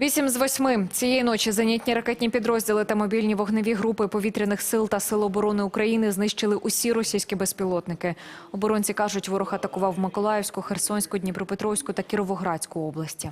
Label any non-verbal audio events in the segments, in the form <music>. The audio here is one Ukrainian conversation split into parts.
Вісім з восьми цієї ночі зенітні ракетні підрозділи та мобільні вогневі групи повітряних сил та сил оборони України знищили усі російські безпілотники. Оборонці кажуть, ворог атакував Миколаївську, Херсонську, Дніпропетровську та Кіровоградську області.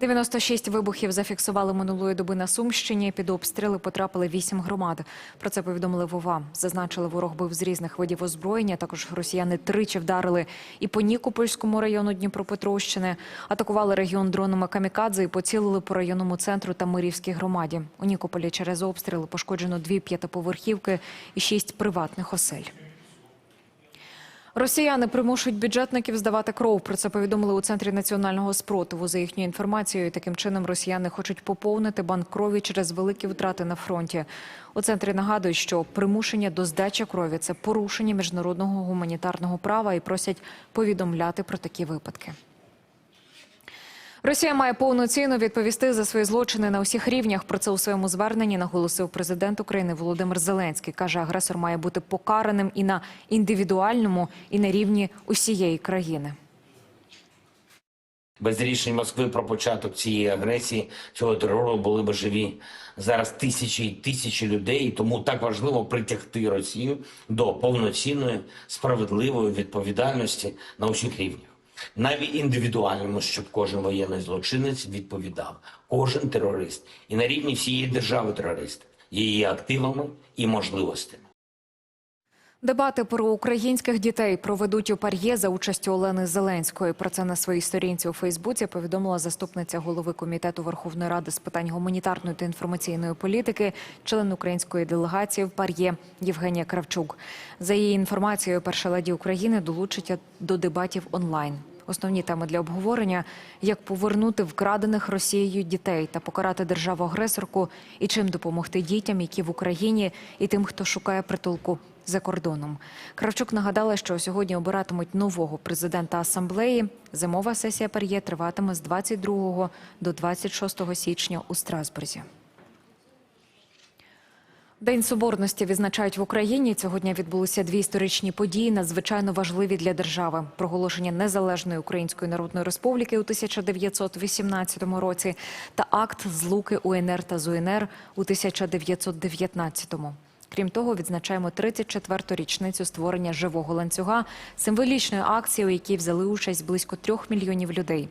96 вибухів зафіксували минулої доби на Сумщині. Під обстріли потрапили 8 громад. Про це повідомили ВОВА. Зазначили, ворог бив з різних видів озброєння. Також росіяни тричі вдарили і по Нікопольському району Дніпропетровщини. Атакували регіон дронами камікадзе і поцілили по районному центру та Мирівській громаді. У Нікополі через обстріли пошкоджено дві п'ятиповерхівки і шість приватних осель. Росіяни примушують бюджетників здавати кров. Про це повідомили у центрі національного спротиву. За їхньою інформацією, таким чином росіяни хочуть поповнити банк крові через великі втрати на фронті. У центрі нагадують, що примушення до здачі крові це порушення міжнародного гуманітарного права і просять повідомляти про такі випадки. Росія має повноцінно відповісти за свої злочини на усіх рівнях. Про це у своєму зверненні наголосив президент України Володимир Зеленський. каже, агресор має бути покараним і на індивідуальному, і на рівні усієї країни. Без рішень Москви про початок цієї агресії, цього терору були б живі зараз тисячі і тисячі людей. Тому так важливо притягти Росію до повноцінної справедливої відповідальності на усіх рівнях, навіть індивідуальному, щоб кожен воєнний злочинець відповідав, кожен терорист, і на рівні всієї держави терорист, її активами і можливостями. Дебати про українських дітей проведуть у Пар'є за участю Олени Зеленської. Про це на своїй сторінці у Фейсбуці повідомила заступниця голови комітету Верховної Ради з питань гуманітарної та інформаційної політики, член української делегації в Пар'є Євгенія Кравчук. За її інформацією, перша леді України долучиться до дебатів онлайн. Основні теми для обговорення як повернути вкрадених Росією дітей та покарати державу-агресорку, і чим допомогти дітям, які в Україні, і тим, хто шукає притулку за кордоном. Кравчук нагадала, що сьогодні обиратимуть нового президента асамблеї. Зимова сесія Пар'є триватиме з 22 до 26 січня у Страсбурзі. День соборності відзначають в Україні. Цього дня відбулися дві історичні події, надзвичайно важливі для держави: проголошення незалежної Української Народної Республіки у 1918 році та акт злуки УНР та ЗУНР у 1919-му. Крім того, відзначаємо 34-ту річницю створення живого ланцюга, символічної акції, у якій взяли участь близько трьох мільйонів людей.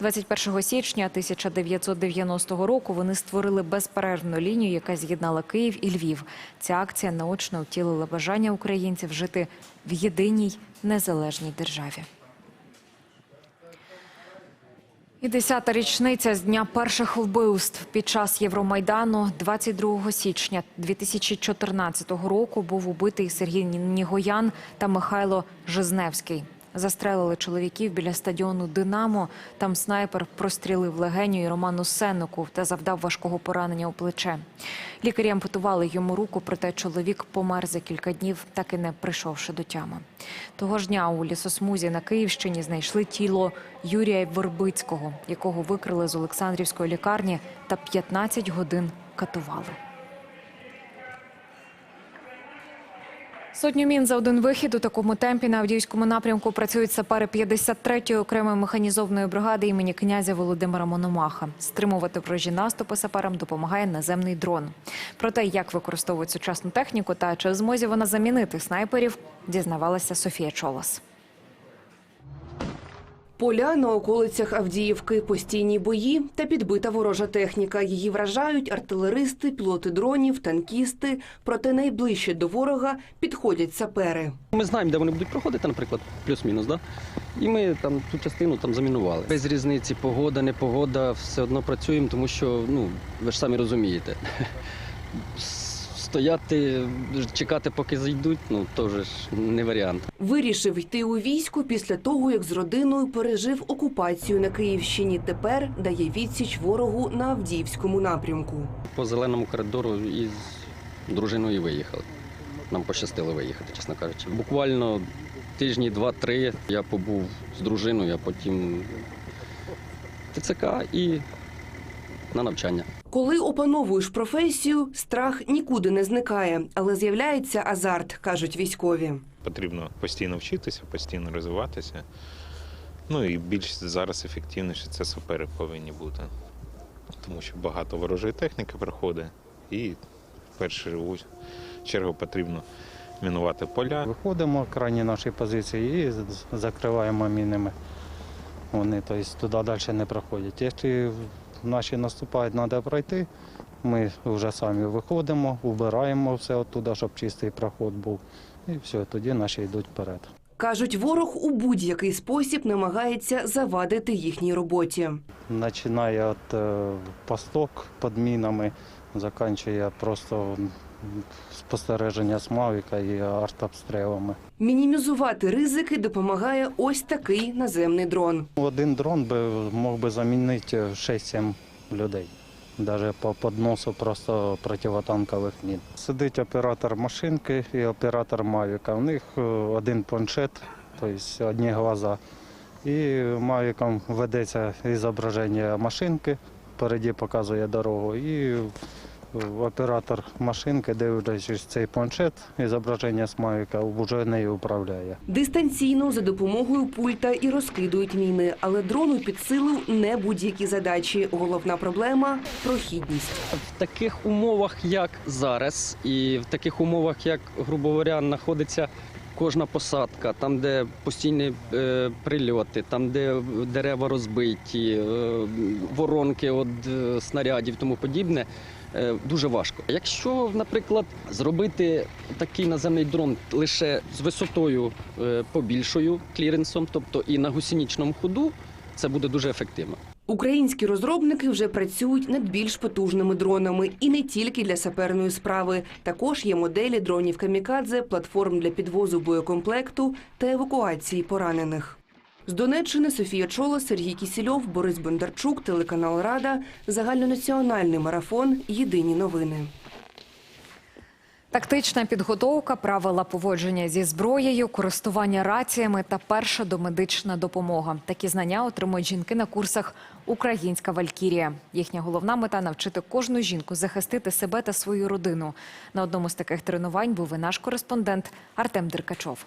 21 січня 1990 року вони створили безперервну лінію, яка з'єднала Київ і Львів. Ця акція наочно втілила бажання українців жити в єдиній незалежній державі. І десята річниця з дня перших вбивств під час Євромайдану 22 січня 2014 року був убитий Сергій Нігоян та Михайло Жизневський. Застрелили чоловіків біля стадіону Динамо. Там снайпер прострілив легеню і Роману Сеннику та завдав важкого поранення у плече. Лікарі ампутували йому руку, проте чоловік помер за кілька днів, так і не прийшовши до тями. Того ж дня у лісосмузі на Київщині знайшли тіло Юрія Вербицького, якого викрили з Олександрівської лікарні та 15 годин катували. Сотню мін за один вихід у такому темпі на Авдіївському напрямку працюють сапери 53-ї окремої механізованої бригади імені князя Володимира Мономаха. Стримувати ворожі наступи саперам допомагає наземний дрон. Про те, як використовують сучасну техніку та чи в змозі вона замінити снайперів, дізнавалася Софія Чолос. Поля на околицях Авдіївки, постійні бої та підбита ворожа техніка. Її вражають артилеристи, пілоти дронів, танкісти. Проте найближче до ворога підходять сапери. Ми знаємо, де вони будуть проходити, наприклад, плюс-мінус, да? І ми там ту частину там замінували. Без різниці, погода, не погода, все одно працюємо, тому що ну ви ж самі розумієте. Стояти, чекати, поки зайдуть, ну то вже ж не варіант. Вирішив йти у військо після того, як з родиною пережив окупацію на Київщині. Тепер дає відсіч ворогу на Авдіївському напрямку. По зеленому коридору із дружиною виїхали. Нам пощастило виїхати, чесно кажучи. Буквально тижні два-три я побув з дружиною, а потім ТЦК і на навчання. Коли опановуєш професію, страх нікуди не зникає, але з'являється азарт, кажуть військові. Потрібно постійно вчитися, постійно розвиватися. Ну і більш зараз ефективніше це сапери повинні бути. Тому що багато ворожої техніки приходить, і в першу чергу потрібно мінувати поля. Виходимо крайні наші позиції і закриваємо мінами. Вони тобто, туди далі не проходять. Якщо наші наступають, треба пройти. Ми вже самі виходимо, убираємо все оттуда, щоб чистий проход був. І все, тоді наші йдуть вперед. Кажуть, ворог у будь-який спосіб намагається завадити їхній роботі. Починає від е, посток під мінами, закінчує просто спостереження з Мавіка і артобстрілами. Мінімізувати ризики допомагає ось такий наземний дрон. Один дрон би мог би замінити 6-7 людей. Навіть по подносу просто противотанкових мін. Сидить оператор машинки і оператор Мавіка. У них е, один планшет, тобто одні глаза. І Мавіком ведеться зображення машинки, впереді показує дорогу. І оператор машинки, дивлячись цей планшет, і зображення з Мавіка, вже нею управляє. Дистанційно за допомогою пульта і розкидують міни, але дрону під силу не будь-які задачі. Головна проблема прохідність. В таких умовах, як зараз, і в таких умовах, як, грубо говоря, знаходиться кожна посадка, там, де постійні е, прильоти, там, де дерева розбиті, е, воронки від е, снарядів і тому подібне. Е, Дуже важко. Якщо, наприклад, зробити такий наземний дрон лише з висотою е, побільшою кліренсом, тобто і на гусеничному ходу, це буде дуже ефективно. Українські розробники вже працюють над більш потужними дронами і не тільки для саперної справи. Також є моделі дронів камікадзе, платформ для підвозу боєкомплекту та евакуації поранених. З Донеччини Софія Чоло, Сергій Кісільов, Борис Бондарчук, телеканал Рада, загальнонаціональний марафон. Єдині новини. Тактична підготовка, правила поводження зі зброєю, користування раціями та перша домедична допомога. Такі знання отримують жінки на курсах Українська Валькірія. Їхня головна мета навчити кожну жінку захистити себе та свою родину. На одному з таких тренувань був і наш кореспондент Артем Деркачов.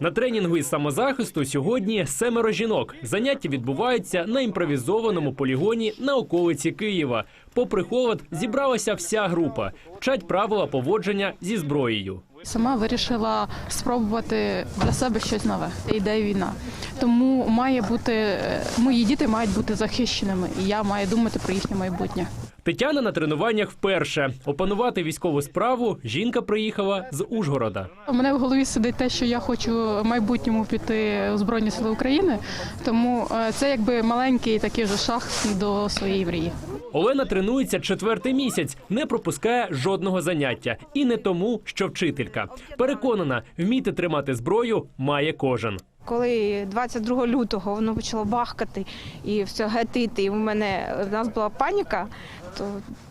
На тренінгу із самозахисту сьогодні семеро жінок. Заняття відбуваються на імпровізованому полігоні на околиці Києва. Попри холод, зібралася вся група. Вчать правила поводження зі зброєю. Сама вирішила спробувати для себе щось нове. Йде війна. Тому має бути е, мої діти мають бути захищеними, і я маю думати про їхнє майбутнє. Тетяна на тренуваннях вперше. Опанувати військову справу жінка приїхала з Ужгорода. У мене в голові сидить те, що я хочу в майбутньому піти у Збройні Сили України. Тому е, це якби маленький такий вже шаг до своєї мрії. Олена тренується четвертий місяць, не пропускає жодного заняття. І не тому, що вчителька. Переконана, вміти тримати зброю має кожен. Коли 22 лютого воно почало бахкати і все гатити, і в мене в нас була паніка, то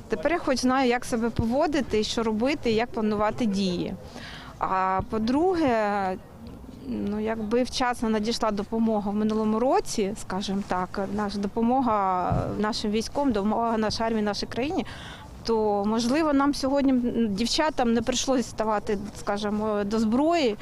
тепер я хоч знаю, як себе поводити, що робити, як планувати дії. А по-друге, ну якби вчасно надійшла допомога в минулому році, скажімо так, наша допомога нашим військовим, допомога нашій армії, нашій країні. То можливо нам сьогодні дівчатам не прийшлося ставати, скажімо, до зброї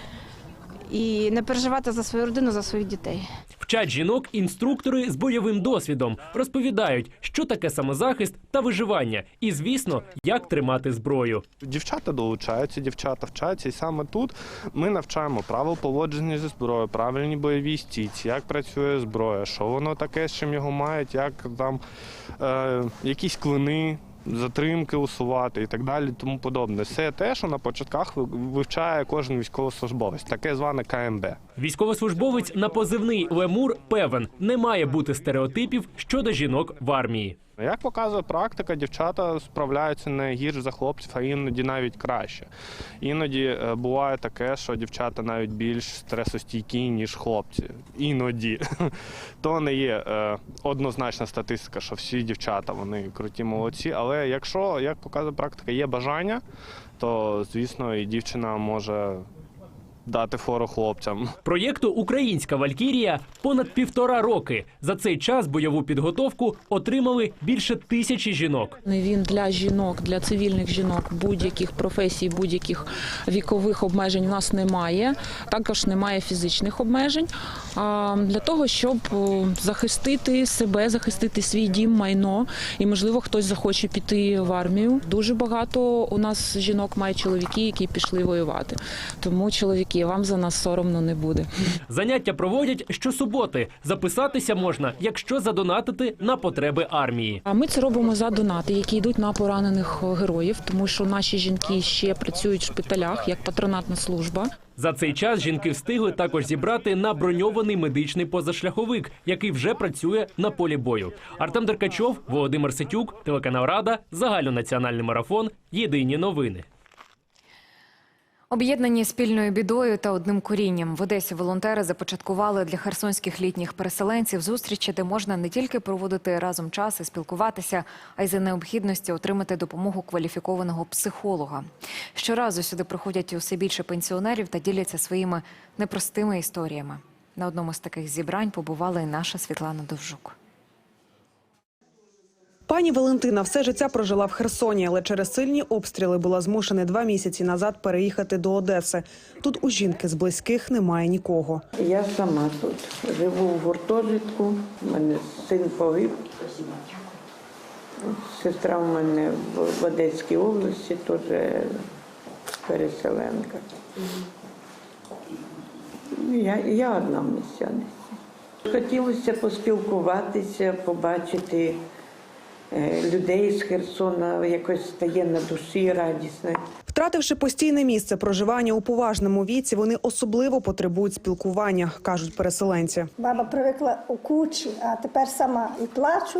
і не переживати за свою родину, за своїх дітей. Вчать жінок інструктори з бойовим досвідом, розповідають, що таке самозахист та виживання, і звісно, як тримати зброю. Дівчата долучаються, дівчата вчаться, і саме тут ми навчаємо правил поводження зі зброєю, правильні бойові стійці, як працює зброя, що воно таке, з чим його мають, як там е, якісь клини. Затримки усувати і так далі, тому подобне. Все те, що на початках ви- вивчає кожен військовослужбовець, таке зване КМБ. Військовослужбовець на позивний Лемур певен, не має бути стереотипів щодо жінок в армії. Як показує практика, дівчата справляються не гірше за хлопців, а іноді навіть краще. Іноді е, буває таке, що дівчата навіть більш стресостійкі, ніж хлопці. Іноді. <laughs> То не є е, однозначна статистика, що всі дівчата вони круті молодці. Але якщо, як показує практика, є бажання, то звісно і дівчина може дати фору хлопцям. Проєкту Українська Валькірія понад півтора роки. За цей час бойову підготовку отримали більше тисячі жінок. Він для жінок, для цивільних жінок будь-яких професій, будь-яких вікових обмежень у нас немає. Також немає фізичних обмежень. А, Для того, щоб захистити себе, захистити свій дім, майно, і можливо хтось захоче піти в армію. Дуже багато у нас жінок має чоловіки, які пішли воювати. Тому чоловіки, вам за нас соромно не буде. Заняття проводять щосуботи. Записатися можна, якщо задонатити на потреби армії. А ми це робимо за донати, які йдуть на поранених героїв, тому що наші жінки ще працюють в шпиталях як патронатна служба. За цей час жінки встигли також зібрати на броньований медичний позашляховик, який вже працює на полі бою. Артем Деркачов, Володимир Сетюк, телеканал Рада, загальнонаціональний марафон. Єдині новини. Об'єднані спільною бідою та одним корінням в Одесі волонтери започаткували для херсонських літніх переселенців зустрічі, де можна не тільки проводити разом час і спілкуватися, а й за необхідності отримати допомогу кваліфікованого психолога. Щоразу сюди приходять усе більше пенсіонерів та діляться своїми непростими історіями. На одному з таких зібрань побувала і наша Світлана Довжук. Пані Валентина все життя прожила в Херсоні, але через сильні обстріли була змушена два місяці назад переїхати до Одеси. Тут у жінки з близьких немає нікого. Я сама тут живу в гуртожитку. У мене син погиб. Сестра в мене в Одеській області теж переселенка. Я, я одна в місцяності. Хотілося поспілкуватися, побачити людей з Херсона, якось стає на душі радісно. Втративши постійне місце проживання у поважному віці, вони особливо потребують спілкування, кажуть переселенці. Баба привикла у кучі, а тепер сама і плачу,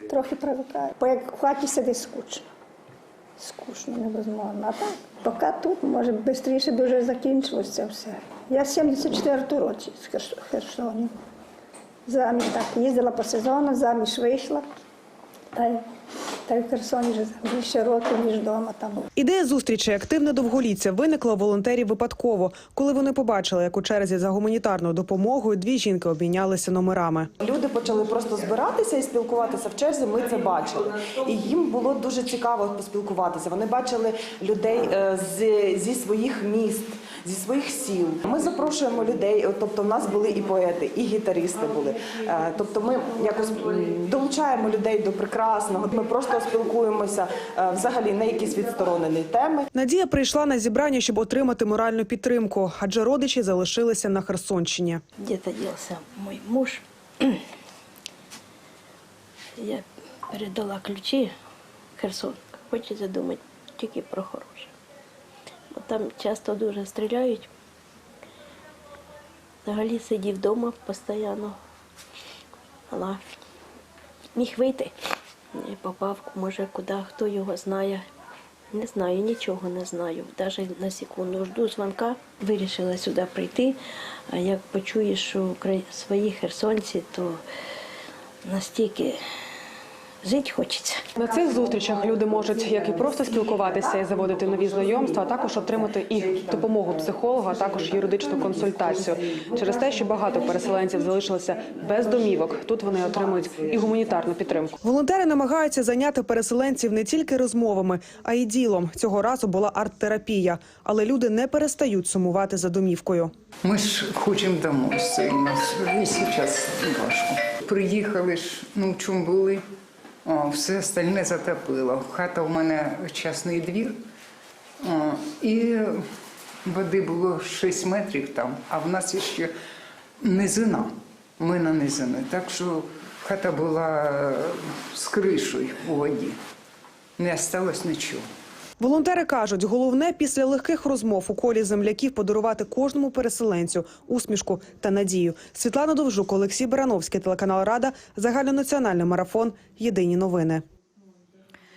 ну, трохи привикаю. Бо як в хаті сидить скучно. Скучно, невозможно. А так, поки тут, може, швидше дуже закінчилося все. Я з 74 році з Херс- Херсоні. Заміж так їздила по сезону, заміж вийшла. Та, й- та й в Херсоні вже більше років, ніж вдома там. Ідея зустрічі активне довголіття виникла у волонтерів випадково, коли вони побачили, як у черзі за гуманітарною допомогою дві жінки обмінялися номерами. Люди почали просто збиратися і спілкуватися в черзі. Ми це бачили, і їм було дуже цікаво поспілкуватися. Вони бачили людей е, з, зі своїх міст, зі своїх сіл. Ми запрошуємо людей. Тобто, в нас були і поети, і гітаристи були. Е, Тобто, ми якось долучаємо людей до прекрасного. Ми просто спілкуємося е, взагалі на якісь відсторонені теми. Надія прийшла на зібрання, щоб отримати моральну підтримку, адже родичі залишилися на Херсонщині. Где-то делся мой муж. Я передала ключі Херсон. Хочеться думати тільки про хороше. Там часто дуже стріляють. Взагалі сидів вдома постійно. Але міг вийти. Не попав, може, куди, хто його знає. Не знаю, нічого не знаю. Навіть на секунду жду дзвонка. Вирішила сюди прийти. А як почуєш, що свої херсонці, то настільки жити хочеться. На цих зустрічах люди можуть як і просто спілкуватися і заводити нові знайомства, а також отримати і допомогу психолога, а також юридичну консультацію. Через те, що багато переселенців залишилося без домівок, тут вони отримують і гуманітарну підтримку. Волонтери намагаються зайняти переселенців не тільки розмовами, а й ділом. Цього разу була арт-терапія, але люди не перестають сумувати за домівкою. Ми ж хочемо домой сильно. І зараз важко. Приїхали ж, ну в чому були, Все остальне затопило. Хата у мене частний двір, і води було 6 метрів там, а в нас ще низина. Ми на низини. Так що хата була з кришою у воді. Не осталось нічого. Волонтери кажуть, головне після легких розмов у колі земляків подарувати кожному переселенцю усмішку та надію. Світлана Довжук, Олексій Барановський, телеканал Рада, загальнонаціональний марафон. Єдині новини.